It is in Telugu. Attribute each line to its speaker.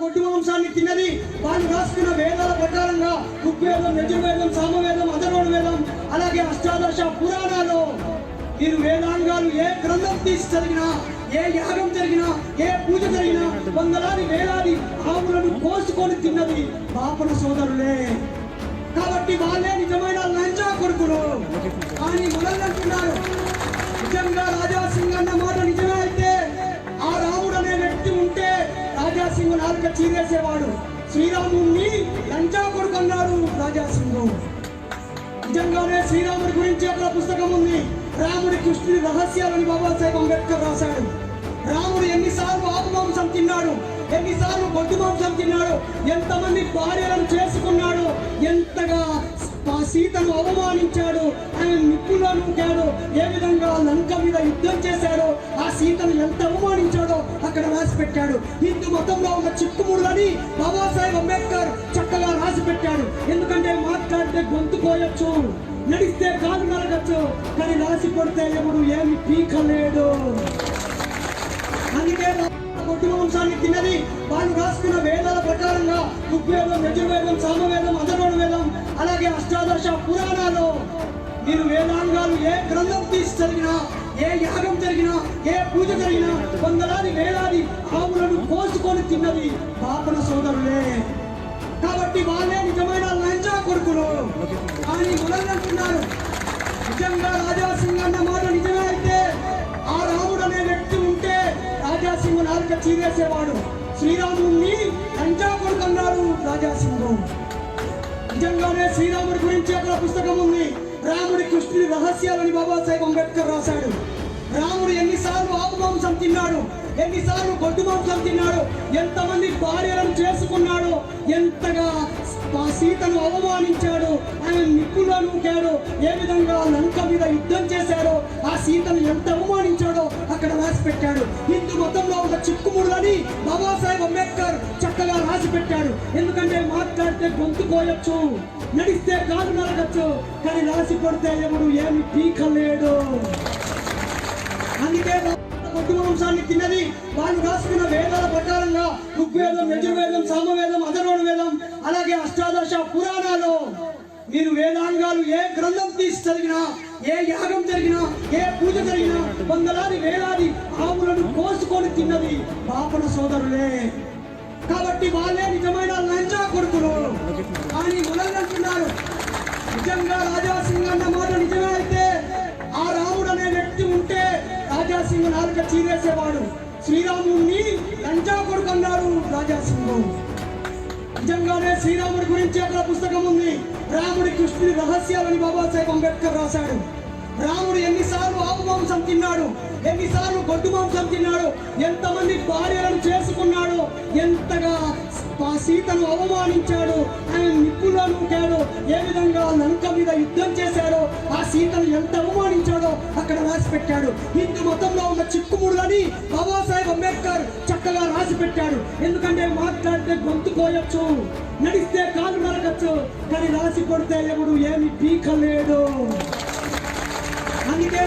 Speaker 1: గొడ్డు మాంసాన్ని తిన్నది. వాళ్ళు రాసుకున్న వేదాల ప్రకారంగా ఋగ్వేదం యజుర్వేదం సామవేదం అధర్వణ వేదం అలాగే అష్టాదశ పురాణాలు మీరు వేదాంగాలు ఏ గ్రంథం తీసి చదివినా ఏ యాగం జరిగినా ఏ పూజ జరిగినా వందలాది వేలాది ఆవులను కోసుకొని తిన్నది పాపన సోదరులే. కాబట్టి వాళ్ళే నిజమైన లంచా కొడుకులు. కానీ మనల్ని చీరేసేవాడు శ్రీరాముని లంచా కొడుకు అన్నాడు రాజా నిజంగానే శ్రీరాముడి గురించి అక్కడ పుస్తకం ఉంది. రాముడి కృష్ణుడి రహస్యాలని బాబాసాహెబ్ అంబేద్కర్ రాశాడు. రాముడు ఎన్నిసార్లు ఆకు మాంసం తిన్నాడు ఎన్నిసార్లు గొడ్డు మాంసం తిన్నాడు ఎంతమంది భార్యలను చేసుకున్నాడు ఎంతగా ఆ సీతను అవమానించాడు ఆయన నిప్పులో నూకాడు ఏ విధంగా లంక సీతను ఎంత అవమానించాడో అక్కడ రాసి పెట్టాడు హిందూ మతంలో ఉన్న చిక్కుముడులని బాబాసాహెబ్ అంబేద్కర్ చక్కగా రాసి పెట్టాడు ఎందుకంటే మాట్లాడితే గొంతు పోయొచ్చు నడిస్తే కాలు నరగచ్చు కానీ రాసి కొడితే ఎవడు ఏమి పీకలేడు అందుకే కొట్టిన వంశాన్ని తిన్నది వాళ్ళు రాసుకున్న వేదాల ప్రకారంగా ఋగ్వేదం యజుర్వేదం సామవేదం అధర్వణ వేదం అలాగే అష్టాదశ పురాణాలు. మీరు వేదాలు ఏ గ్రంథం తీసి జరిగినా ఏ యాగం జరిగినా ఏ పూజ జరిగినా వందలాది వేలాది ఆవులను కోసుకొని తిన్నది పాపన సోదరులే. కాబట్టి వాళ్ళే నిజమైన లంచా కొడుకులు. అని మనల్ని అంటున్నారు నిజంగా రాజాసింగ్ అన్న మాట నిజమే అయితే ఆ రాముడు అనే వ్యక్తి ఉంటే రాజాసింగ్ నాలుక చీరేసేవాడు. శ్రీరాముడిని లంచా కొడుకు అన్నారు రాజాసింగు నిజంగానే శ్రీరాముడి గురించి అక్కడ పుస్తకం ఉంది. రాముడి కృష్ణుడి రహస్యాలని బాబాసాహెబ్ అంబేద్కర్ రాశాడు. రాముడు ఎన్నిసార్లు ఆకు మాంసం తిన్నాడు ఎన్నిసార్లు గొడ్డు మాంసం తిన్నాడు ఎంతమంది భార్యలను చేసుకున్నాడు ఎంతగా ఆ సీతను అవమానించాడు ఆయన నిప్పులో నూకాడు ఏ విధంగా లంక మీద యుద్ధం చేశాడో ఆ సీతను ఎంత అవమానించాడో అక్కడ రాసి పెట్టాడు హిందూ మతంలో ఉన్న చిక్కుముడులని బాబాసాహెబ్ అంబేద్కర్ చక్కగా రాసి పెట్టాడు ఎందుకంటే మాట్లాడితే గొంతు కోయొచ్చు నడిస్తే కాలు నరగచ్చు కానీ రాసి కొడితే ఎవడు ఏమి పీకలేడు. అందుకే గొడ్డు వంశాన్ని తిన్నది వాళ్ళు రాసుకున్న వేదాల ప్రకారంగా ఋగ్వేదం యజుర్వేదం సామవేదం అధర్వణ వేదం అలాగే అష్టాదశ పురాణాలు. మీరు వేదాంగాలు ఏ గ్రంథం తీసి చదివినా ఏ యాగం జరిగినా ఏ పూజ జరిగినా వందలాది వేలాది ఆవులను కోసుకొని తిన్నది పాపన సోదరులే. కాబట్టి వాళ్ళే నిజమైన లంచా కొడుకులు. కానీ మనల్ని నిజంగా రాజాసింగ్ అన్న మాట నిజమే అయితే ఆ రాముడు అనే వ్యక్తి ఉంటే రాజాసింగ్ నాలుక చీరేసేవాడు. శ్రీరాముడిని లంచా కొడుకు అన్నారు రాజాసింగ్. నిజంగానే శ్రీరాముడి గురించి అక్కడ పుస్తకం ఉంది. రాముడి కృష్ణుడి రహస్యాలని బాబాసాహెబ్ అంబేద్కర్ రాశాడు. రాముడు ఎన్నిసార్లు ఆకు మాంసం తిన్నాడు ఎన్నిసార్లు గొడ్డు మాంసం తిన్నాడు ఎంతమంది భార్యలను చేసుకున్నాడు ఎంతగా సీతను అవమానించాడు ఆయన నిప్పులో నూకాడు ఏ విధంగా లంక మీద యుద్ధం చేశాడో? ఆ సీతను ఎంత అవమానించాడో అక్కడ రాసి పెట్టాడు హిందూ మతంలో ఉన్న చిక్కుముడులని బాబాసాహెబ్ అంబేద్కర్ చక్కగా రాసి పెట్టాడు ఎందుకంటే మాట్లాడితే గొంతు పోయొచ్చు నడిస్తే కాలు నరకచ్చు కానీ రాసి కొడితే ఎవడు ఏమి పీకలేడు అందుకే